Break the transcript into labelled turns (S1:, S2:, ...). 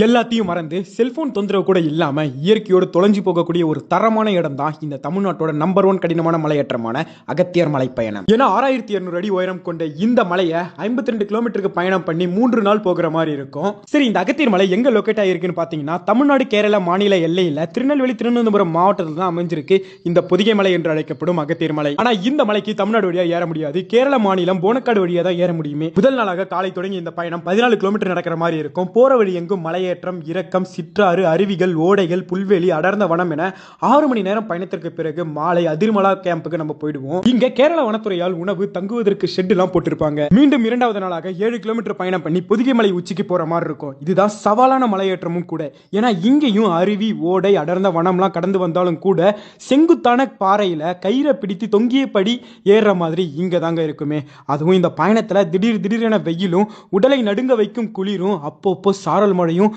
S1: எல்லாத்தையும் மறந்து செல்போன் தொந்தரவு கூட இல்லாமல் இயற்கையோடு தொலைஞ்சு போகக்கூடிய ஒரு தரமான இடம் தான் இந்த தமிழ்நாட்டோட நம்பர் ஒன் கடினமான மலையேற்றமான அகத்தியர் மலை பயணம் ஏன்னா ஆறாயிரத்தி இருநூறு அடி உயரம் கொண்ட இந்த மலையை ஐம்பத்தி ரெண்டு கிலோமீட்டருக்கு பயணம் பண்ணி மூன்று நாள் போகிற மாதிரி இருக்கும். சரி இந்த அகத்தியர் மலை எங்க லொக்கேட் ஆகிருக்குன்னு பார்த்தீங்கன்னா தமிழ்நாடு கேரளா மாநில எல்லையில் திருநெல்வேலி திருவனந்தபுரம் மாவட்டத்தில் தான் அமைஞ்சிருக்கு இந்த பொதிகை மலை என்று அழைக்கப்படும் அகத்தியர் மலை. ஆனா இந்த மலைக்கு தமிழ்நாடு வழியா ஏற முடியாது கேரள மாநிலம் போனக்காடு வழியா தான் ஏற முடியுமே. முதல் நாளாக காலை தொடங்கி இந்த பயணம் பதினாலு கிலோமீட்டர் நடக்கிற மாதிரி இருக்கும். போற வழி எங்கும் மலை மலையேற்றம் இறக்கம் சிற்றாறு அருவிகள் ஓடைகள் புல்வெளி அடர்ந்த வனம் என ஆறு மணி நேரம் பயணத்திற்கு பிறகு மாலை அதிர்மலா கேம்புக்கு நம்ம போயிடுவோம். இங்க கேரள வனத்துறையால் உணவு தங்குவதற்கு ஷெட் எல்லாம் போட்டிருப்பாங்க. மீண்டும் இரண்டாவது நாளாக ஏழு கிலோமீட்டர் பயணம் பண்ணி பொதிகை மலை உச்சிக்கு போற மாதிரி இருக்கும். இதுதான் சவாலான மலையேற்றமும் கூட. ஏன்னா இங்கேயும் அருவி ஓடை அடர்ந்த வனம்லாம் கடந்து வந்தாலும் கூட செங்குத்தான பாறையில கயிறை பிடித்து தொங்கியபடி ஏறுற மாதிரி இங்க தாங்க இருக்குமே. அதுவும் இந்த பயணத்துல திடீர் திடீரென வெயிலும் உடலை நடுங்க வைக்கும் குளிரும் அப்பப்போ சாரல் மழையும்